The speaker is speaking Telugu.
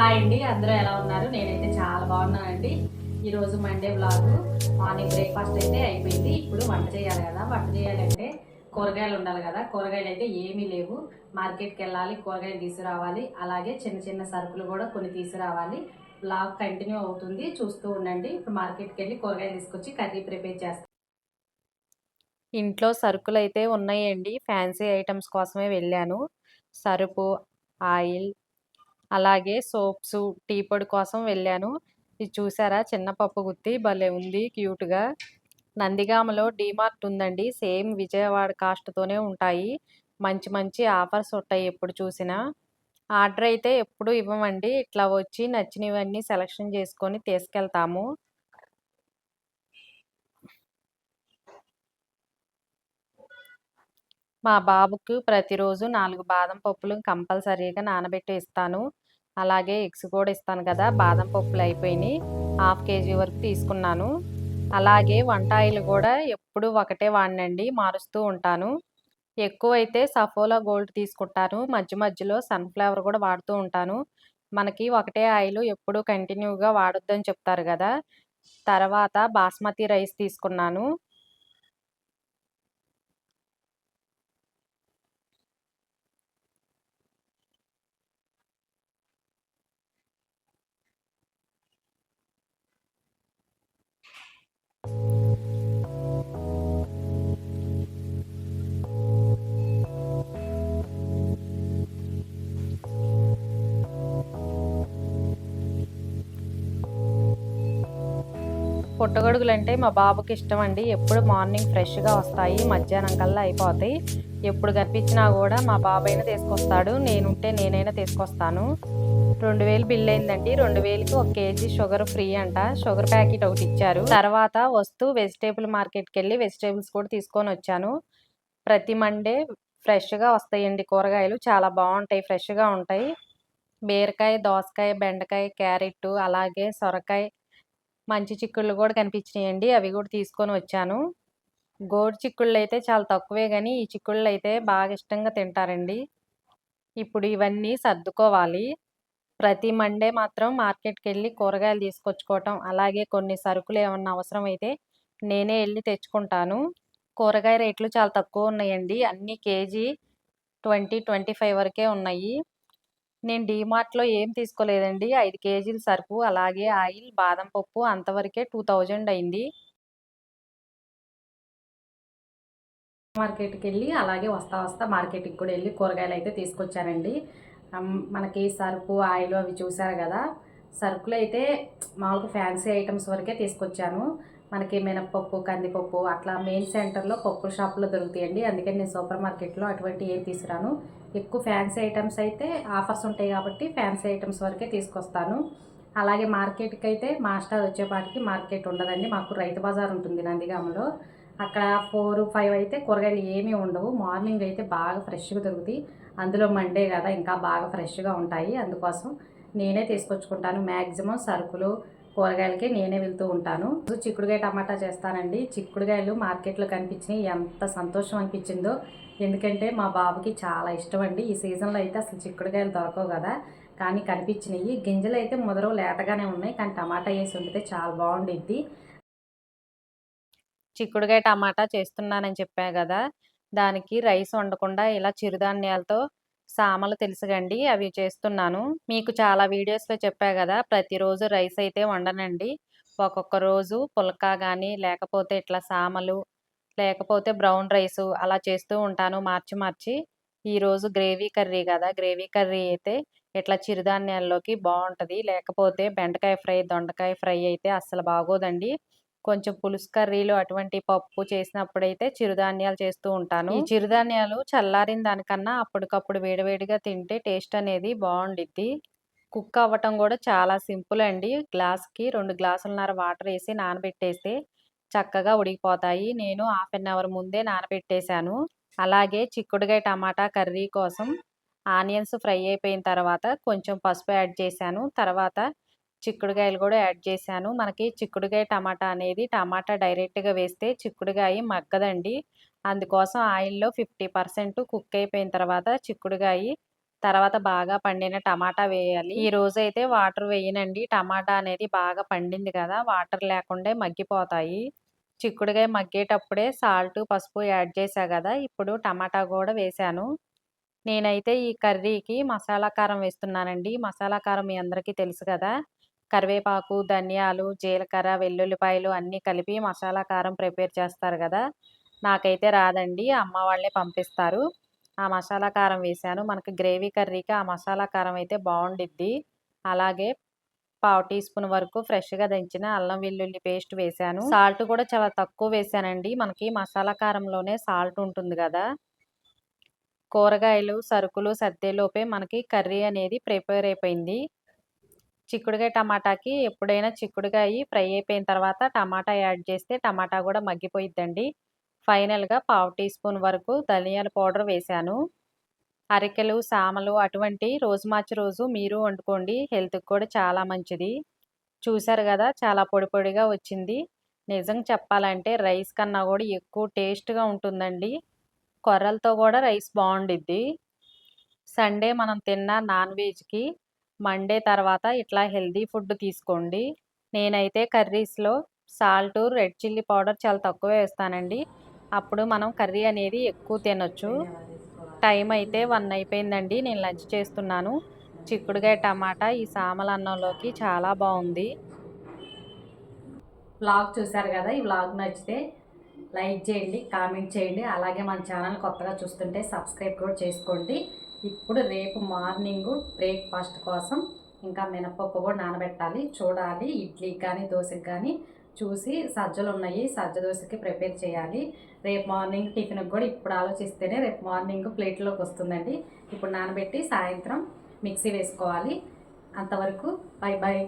హాయ్ అండి అందరూ ఎలా ఉన్నారు? నేనైతే చాలా బాగున్నానండి. ఈరోజు మండే బ్లాగ్ మార్నింగ్ బ్రేక్ఫాస్ట్ అయితే అయిపోయింది. ఇప్పుడు వంట చేయాలి కదా. వంట చేయాలంటే కూరగాయలు ఉండాలి కదా. కూరగాయలు అయితే ఏమీ లేవు. మార్కెట్కి వెళ్ళాలి కూరగాయలు తీసుకురావాలి. అలాగే చిన్న చిన్న సరుకులు కూడా కొన్ని తీసుకురావాలి. బ్లాగ్ కంటిన్యూ అవుతుంది. చూస్తూ ఉండండి. ఇప్పుడు మార్కెట్కి వెళ్ళి కూరగాయలు తీసుకొచ్చి కర్రీ ప్రిపేర్ చేస్తాను ఇంట్లో సరుకులు అయితే ఉన్నాయండి. ఫ్యాన్సీ ఐటమ్స్ కోసమే వెళ్ళాను. సరుపు ఆయిల్ అలాగే సోప్స్ టీ పొడి కోసం వెళ్ళాను. ఇది చూసారా? చిన్న పప్పు గుత్తి భలే ఉంది క్యూట్గా. నందిగామలో డీమార్ట్ ఉందండి. సేమ్ విజయవాడ కాస్ట్తోనే ఉంటాయి. మంచి మంచి ఆఫర్స్ ఉంటాయి ఎప్పుడు చూసినా. ఆర్డర్ అయితే ఎప్పుడు ఇవ్వమండి. ఇట్లా వచ్చి నచ్చినవన్నీ సెలెక్షన్ చేసుకొని తీసుకెళ్తాము. మా బాబుకు ప్రతిరోజు నాలుగు బాదం పప్పులు కంపల్సరీగా నానబెట్టి ఇస్తాను. అలాగే ఎగ్స్ కూడా ఇస్తాను కదా బాదం పప్పులు అయిపోయినాయి. హాఫ్ కేజీ వరకు తీసుకున్నాను. అలాగే వంట ఆయిల్ కూడా ఎప్పుడు ఒకటే వాడినండి మారుస్తూ ఉంటాను. ఎక్కువ అయితే సఫోలా గోల్డ్ తీసుకుంటాను. మధ్య మధ్యలో సన్ఫ్లవర్ కూడా వాడుతూ ఉంటాను. మనకి ఒకటే ఆయిల్ ఎప్పుడు కంటిన్యూగా వాడొద్దని చెప్తారు కదా. తర్వాత బాస్మతి రైస్ తీసుకున్నాను. పుట్టగొడుగులు అంటే మా బాబుకి ఇష్టం అండి ఎప్పుడు మార్నింగ్ ఫ్రెష్గా వస్తాయి మధ్యాహ్నం కల్లా అయిపోతాయి. ఎప్పుడు కనిపించినా కూడా మా బాబైనా తీసుకొస్తాడు నేనుంటే నేనైనా తీసుకొస్తాను. రెండు వేలు బిల్ అయిందండి రెండు వేలకి ఒక కేజీ షుగర్ ఫ్రీ అంట. షుగర్ ప్యాకెట్ ఒకటి ఇచ్చారు. తర్వాత వస్తూ వెజిటేబుల్ మార్కెట్కి వెళ్ళి వెజిటేబుల్స్ కూడా తీసుకొని వచ్చాను. ప్రతి మండే ఫ్రెష్గా వస్తాయండి కూరగాయలు. చాలా బాగుంటాయి ఫ్రెష్గా ఉంటాయి. బీరకాయ దోసకాయ బెండకాయ క్యారెట్ అలాగే సొరకాయ మంచి చిక్కుళ్ళు కూడా కనిపించినాయండి. అవి కూడా తీసుకొని వచ్చాను. గోడు చిక్కుళ్ళు అయితే చాలా తక్కువే కానీ ఈ చిక్కుళ్ళు అయితే బాగా ఇష్టంగా తింటారండి. ఇప్పుడు ఇవన్నీ సర్దుకోవాలి. ప్రతి మండే మాత్రం మార్కెట్కి వెళ్ళి కూరగాయలు తీసుకొచ్చుకోవటం అలాగే కొన్ని సరుకులు ఏమన్నా అవసరం అయితే నేనే వెళ్ళి తెచ్చుకుంటాను. కూరగాయ రేట్లు చాలా తక్కువ ఉన్నాయండి. అన్ని కేజీ ట్వంటీ ట్వంటీ ఫైవ్ వరకే ఉన్నాయి. నేను డీమార్ట్లో ఏం తీసుకోలేదండి. ఐదు కేజీల సరుకు అలాగే ఆయిల్ బాదం పప్పు అంతవరకే టూ థౌజండ్ అయింది. మార్కెట్కి వెళ్ళి అలాగే వస్తా వస్తా మార్కెట్కి కూడా వెళ్ళి కూరగాయలు అయితే తీసుకొచ్చానండి. మనకి సరుకు ఆయిల్ అవి చూసారు కదా! సరుకులు అయితే మామూలుగా ఫ్యాన్సీ ఐటమ్స్ వరకే తీసుకొచ్చాను. మనకి మినప్పప్పు కందిపప్పు అట్లా మెయిన్ సెంటర్లో పప్పుల షాపులో దొరుకుతాయండి. అందుకని నేను సూపర్ మార్కెట్లో అటువంటి ఏం తీసుకురాను. ఎక్కువ ఫ్యాన్సీ ఐటమ్స్ అయితే ఆఫర్స్ ఉంటాయి కాబట్టి ఫ్యాన్సీ ఐటమ్స్ వరకే తీసుకొస్తాను. అలాగే మార్కెట్కి అయితే మాస్టర్ వచ్చేపాటికి మార్కెట్ ఉండదండి. మాకు రైతు బజార్ ఉంటుంది నందిగామలో. అక్కడ ఫోర్ ఫైవ్ అయితే కూరగాయలు ఏమీ ఉండవు. మార్నింగ్ అయితే బాగా ఫ్రెష్గా దొరుకుతాయి. అందులో మండే కదా ఇంకా బాగా ఫ్రెష్గా ఉంటాయి. అందుకోసం నేనే తీసుకొచ్చుకుంటాను. మ్యాక్సిమం సరుకులు కూరగాయలకి నేనే వెళ్తూ ఉంటాను. చిక్కుడుకాయ టమాటా చేస్తానండి. చిక్కుడుకాయలు మార్కెట్లో కనిపించినాయి. ఎంత సంతోషం అనిపించిందో. ఎందుకంటే మా బాబుకి చాలా ఇష్టం అండి ఈ సీజన్లో అయితే అసలు చిక్కుడుకాయలు దొరకవు కదా. కానీ కనిపించినాయి. గింజలు అయితే మొదలు లేతగానే ఉన్నాయి. కానీ టమాటా వేసి వండితే చాలా బాగుండిద్ది. చిక్కుడుకాయ టమాటా చేస్తున్నానని చెప్పా కదా. దానికి రైస్ వండకుండా ఇలా చిరుధాన్యాలతో సామలు తెలుసుగండి అవి చేస్తున్నాను. మీకు చాలా వీడియోస్లో చెప్పా కదా ప్రతిరోజు రైస్ అయితే వండనండి. ఒక్కొక్క రోజు పుల్కా కానీ లేకపోతే ఇట్లా సామలు లేకపోతే బ్రౌన్ రైస్ అలా చేస్తూ ఉంటాను మార్చి మార్చి. ఈరోజు గ్రేవీ కర్రీ కదా గ్రేవీ కర్రీ అయితే ఇట్లా చిరుధాన్యాల్లోకి బాగుంటుంది లేకపోతే బెండకాయ ఫ్రై దొండకాయ ఫ్రై అయితే అస్సలు బాగోదండి. కొంచెం పులుసు కర్రీలు అటువంటి పప్పు చేసినప్పుడైతే చిరుధాన్యాలు చేస్తూ ఉంటాను. ఈ చిరుధాన్యాలు చల్లారిన దానికన్నా అప్పటికప్పుడు వేడివేడిగా తింటే టేస్ట్ అనేది బాగుండిద్ది. కుక్ అవ్వటం కూడా చాలా సింపుల్ అండి. గ్లాస్కి రెండు గ్లాసులన్నర వాటర్ వేసి నానబెట్టేస్తే చక్కగా ఉడికిపోతాయి. నేను హాఫ్ అన్ అవర్ ముందే నానబెట్టేశాను. అలాగే చిక్కుడుకాయ టమాటా కర్రీ కోసం ఆనియన్స్ ఫ్రై అయిపోయిన తర్వాత కొంచెం పసుపు యాడ్ చేశాను. తర్వాత చిక్కుడుకాయలు కూడా యాడ్ చేశాను. మనకి చిక్కుడుకాయ టమాటా అనేది టమాటా డైరెక్ట్గా వేస్తే చిక్కుడుకాయ మగ్గదండి. అందుకోసం ఆయిల్లో ఫిఫ్టీ పర్సెంట్ కుక్ అయిపోయిన తర్వాత చిక్కుడుకాయ తర్వాత బాగా పండిన టమాటా వేయాలి. ఈ రోజు అయితే వాటర్ వేయనండి. టమాటా అనేది బాగా పండింది కదా! వాటర్ లేకుండా మగ్గిపోతాయి. చిక్కుడుకాయ మగ్గేటప్పుడే సాల్ట్ పసుపు యాడ్ చేశా కదా! ఇప్పుడు టమాటా కూడా వేశాను. నేనైతే ఈ కర్రీకి మసాలా కారం వేస్తున్నానండి. మసాలా కారం మీ అందరికీ తెలుసు కదా! కరివేపాకు ధనియాలు జీలకర్ర వెల్లుల్లిపాయలు అన్నీ కలిపి మసాలా కారం ప్రిపేర్ చేస్తారు కదా! నాకైతే రాదండి. అమ్మ వాళ్ళే పంపిస్తారు. ఆ మసాలా కారం వేశాను మనకి గ్రేవీ కర్రీకి ఆ మసాలా కారం అయితే బాగుండిద్ది. అలాగే పావు టీ స్పూన్ వరకు ఫ్రెష్గా దంచిన అల్లం వెల్లుల్లి పేస్ట్ వేశాను సాల్ట్ కూడా చాలా తక్కువ వేశానండి మనకి మసాలా కారంలోనే సాల్ట్ ఉంటుంది కదా! కూరగాయలు సరుకులు సర్దేలోపే మనకి కర్రీ అనేది ప్రిపేర్ అయిపోయింది. చిక్కుడుకాయ టమాటాకి ఎప్పుడైనా చిక్కుడుకాయ ఫ్రై అయిపోయిన తర్వాత టమాటా యాడ్ చేస్తే టమాటా కూడా మగ్గిపోయిద్దండి. ఫైనల్గా పావు టీ స్పూన్ వరకు ధనియాల పౌడర్ వేశాను అరికెలు సామలు అటువంటి రోజు మార్చి రోజు మీరు వండుకోండి. హెల్త్కి కూడా చాలా మంచిది. చూశారు కదా చాలా పొడి పొడిగా వచ్చింది. నిజం చెప్పాలంటే రైస్ కన్నా కూడా ఎక్కువ టేస్ట్గా ఉంటుందండి. కొర్రలతో కూడా రైస్ బాగుండిద్ది. సండే మనం తిన్న నాన్ వెజ్కి మండే తర్వాత ఇట్లా హెల్దీ ఫుడ్ తీసుకోండి. నేనైతే కర్రీస్లో సాల్ట్ రెడ్ చిల్లీ పౌడర్ చాలా తక్కువ వేస్తానండి. అప్పుడు మనం కర్రీ అనేది ఎక్కువ తినొచ్చు. టైం అయితే వన్ అయిపోయిందండి. నేను లంచ్ చేస్తున్నాను. చిక్కుడుగాయ టమాటా ఈ సామల అన్నంలోకి చాలా బాగుంది. వ్లాగ్ చూశారు కదా ఈ వ్లాగ్ నచ్చితే లైక్ చేయండి కామెంట్ చేయండి. అలాగే మన ఛానల్ కొత్తగా చూస్తుంటే సబ్స్క్రైబ్ కూడా చేసుకోండి. ఇప్పుడు రేపు మార్నింగ్ బ్రేక్ఫాస్ట్ కోసం ఇంకా మినపప్పు కూడా నానబెట్టాలి. చూడాలి ఇడ్లీకి కానీ దోశకి కానీ. చూసి సజ్జలు ఉన్నాయి. సజ్జ దోశకి ప్రిపేర్ చేయాలి. రేపు మార్నింగ్ టిఫిన్కి కూడా ఇప్పుడు ఆలోచిస్తేనే రేపు మార్నింగ్ ప్లేట్లోకి వస్తుందండి. ఇప్పుడు నానబెట్టి సాయంత్రం మిక్సీ వేసుకోవాలి. అంతవరకు బై బాయ్